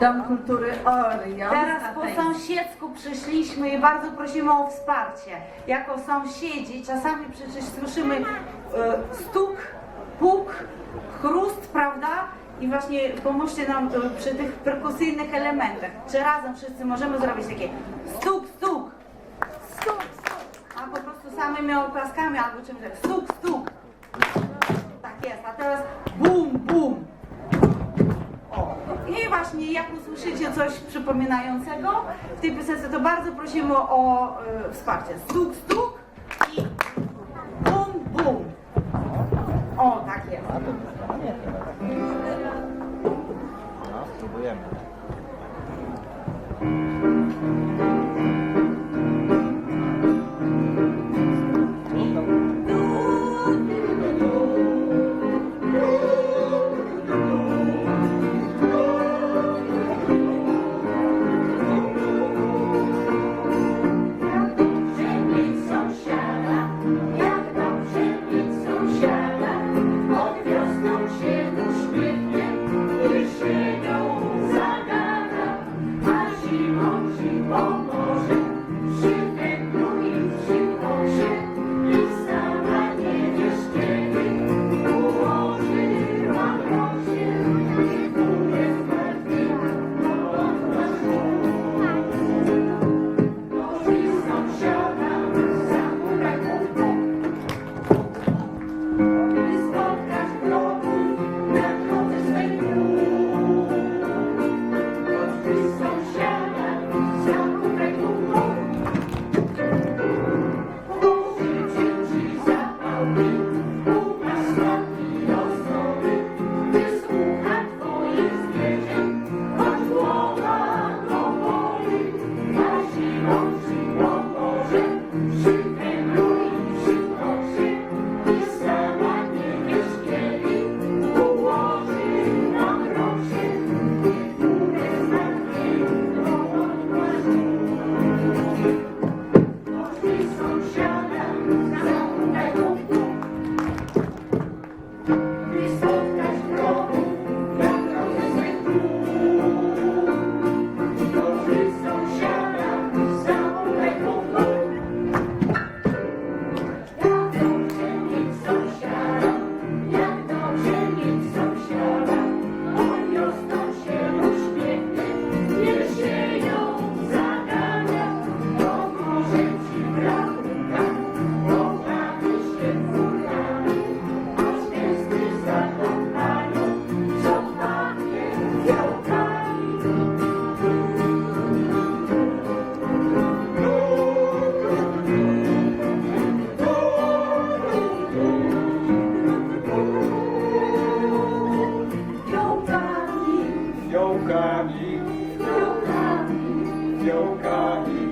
Dom Kultury Orion. Teraz po sąsiedzku przyszliśmy i bardzo prosimy o wsparcie. Jako sąsiedzi czasami przecież słyszymy e, stuk, puk, chrust, prawda? I właśnie pomóżcie nam e, przy tych perkusyjnych elementach. Czy razem wszyscy możemy zrobić takie stuk, stuk, stuk, stuk, a po prostu samymi oklaskami albo czymś tak stuk, stuk. Tak jest, a teraz bum, bum. O. I właśnie jak usłyszycie coś przypominającego w tej piosence, to bardzo prosimy o y, wsparcie. Stuk, stuk. caminho, teu caminho, teu caminho.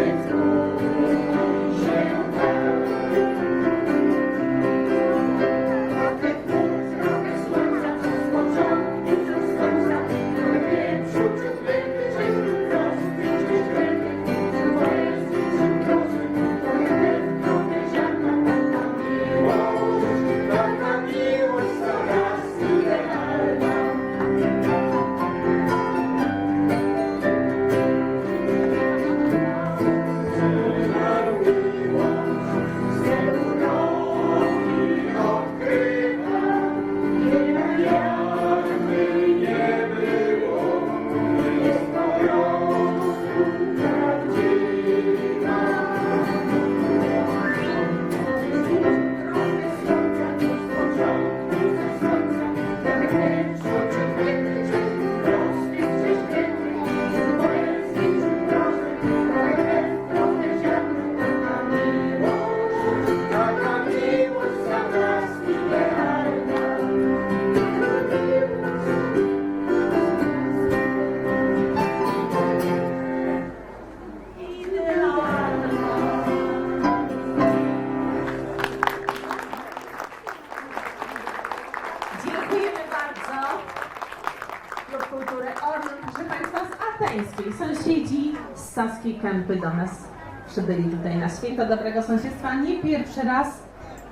Amen. warszawskiej kępy do nas przybyli tutaj na Święto Dobrego Sąsiedztwa. Nie pierwszy raz,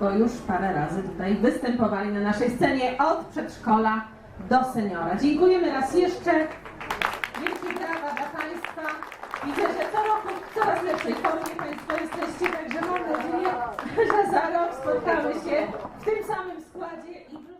bo już parę razy tutaj występowali na naszej scenie od przedszkola do seniora. Dziękujemy raz jeszcze. Wielkie brawa dla Państwa. Widzę, że co roku w coraz lepszej formie Państwo jesteście, także mam nadzieję, że za rok spotkamy się w tym samym składzie i